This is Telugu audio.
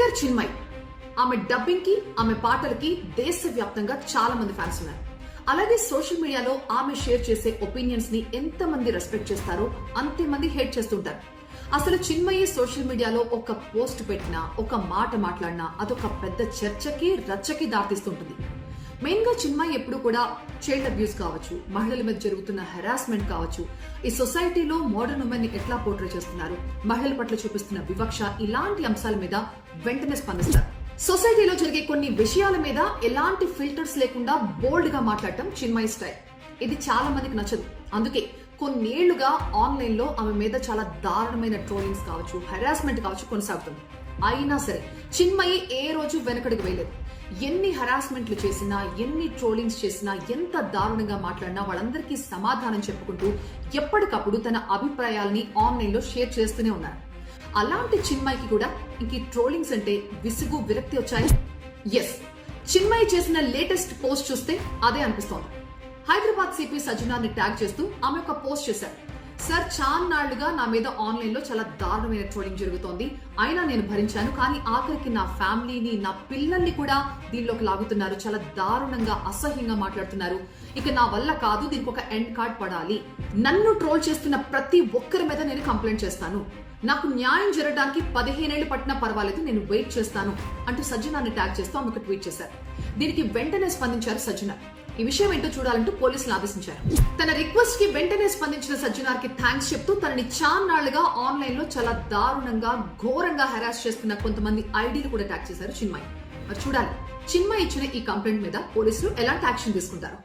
సింగర్ చిన్మయ్. ఆమె డబ్బింగ్కి ఆమె పాటలకి దేశవ్యాప్తంగా చాలా మంది ఫ్యాన్స్ ఉన్నారు. అలాగే సోషల్ మీడియాలో ఆమె షేర్ చేసే ఒపీనియన్స్ని ఎంత మంది రెస్పెక్ట్ చేస్తారో అంతే మంది హేట్ చేస్తుంటారు అసలు చిన్మయ్య సోషల్ మీడియాలో ఒక పోస్ట్ పెట్టినా ఒక మాట మాట్లాడినా అదొక పెద్ద చర్చకి రచ్చకి దారితీస్తుంటుంది. మెయిన్గా చిన్మయ్య ఎప్పుడు కూడా చైల్డ్ అబ్యూస్ కావచ్చు మహిళల మీద జరుగుతున్న హెరాస్మెంట్ కావచ్చు ఈ సొసైటీలో మోడర్న్ ఉమెన్ని ఎట్లా పోర్ట్రే చేస్తున్నారు? మహిళల పట్ల చూపిస్తున్న వివక్ష ఇలాంటి అంశాల మీద వెంటనే స్పందిస్తారు. సొసైటీలో జరిగే కొన్ని విషయాల మీద ఎలాంటి ఫిల్టర్స్ లేకుండా బోల్డ్గా మాట్లాడటం చిన్మయి స్టైల్. ఇది చాలా మందికి నచ్చదు. అందుకే కొన్నేళ్ళుగా ఆన్లైన్లో ఆమె మీద చాలా దారుణమైన ట్రోలింగ్స్ కావచ్చు హెరాస్మెంట్ కావచ్చు కొనసాగుతుంది. అయినా సరే చిన్మయి ఏ రోజు వెనకడికి వేయలేదు. ఎన్ని హరాస్మెంట్లు చేసినా ఎన్ని ట్రోలింగ్స్ చేసినా ఎంత దారుణంగా మాట్లాడినా వాళ్ళందరికీ సమాధానం చెప్పుకుంటూ ఎప్పటికప్పుడు తన అభిప్రాయాల్ని ఆన్లైన్లో షేర్ చేస్తూనే ఉన్నారు. అలాంటి చిన్మయికి కూడా ఇంక ఈ ట్రోలింగ్స్ అంటే విసుగు విరక్తి వచ్చాయి? ఎస్ చిన్మయి చేసిన లేటెస్ట్ పోస్ట్ చూస్తే అదే అనిపిస్తోంది. హైదరాబాద్ సిపి సజ్జనార్ని ట్యాగ్ చేస్తూ ఆమె ఒక పోస్ట్ చేశారు. సార్ చాన్నాళ్ళుగా నా మీద ఆన్లైన్లో చాలా దారుణమైన ట్రోలింగ్ జరుగుతోంది. అయినా నేను భరించాను కానీ ఆఖరికి నా ఫ్యామిలీని నా పిల్లల్ని కూడా దీనిలోకి లాగుతున్నారు. చాలా దారుణంగా అసహ్యంగా మాట్లాడుతున్నారు. ఇక నా వల్ల కాదు దీనికి ఒక ఎండ్ కార్డ్ పడాలి. నన్ను ట్రోల్ చేస్తున్న ప్రతి ఒక్కరి మీద నేను కంప్లైంట్ చేస్తాను. నాకు న్యాయం జరగడానికి పదిహేనేళ్ళు పట్టినా పర్వాలేదు నేను వెయిట్ చేస్తాను అంటూ సజ్జనాన్ని ట్యాగ్ చేస్తూ ఆమె ఒక ట్వీట్ చేశారు. దీనికి వెంటనే స్పందించారు సజ్జన. ఈ విషయం ఏంటో చూడాలంటూ పోలీసులు ఆదేశించారు. తన రిక్వెస్ట్కి వెంటనే స్పందించిన సజ్జనార్కి థ్యాంక్స్ చెప్తూ తనని చాన్నాళ్ళుగా ఆన్లైన్లో చాలా దారుణంగా ఘోరంగా హెరాస్ చేస్తున్న కొంతమంది ఐడీలు కూడా ట్యాక్ చేశారు చిన్మయ్. మరి చూడాలి. చిన్మయ్ ఇచ్చిన ఈ కంప్లైంట్ మీద పోలీసులు ఎలాంటి యాక్షన్ తీసుకుంటారు?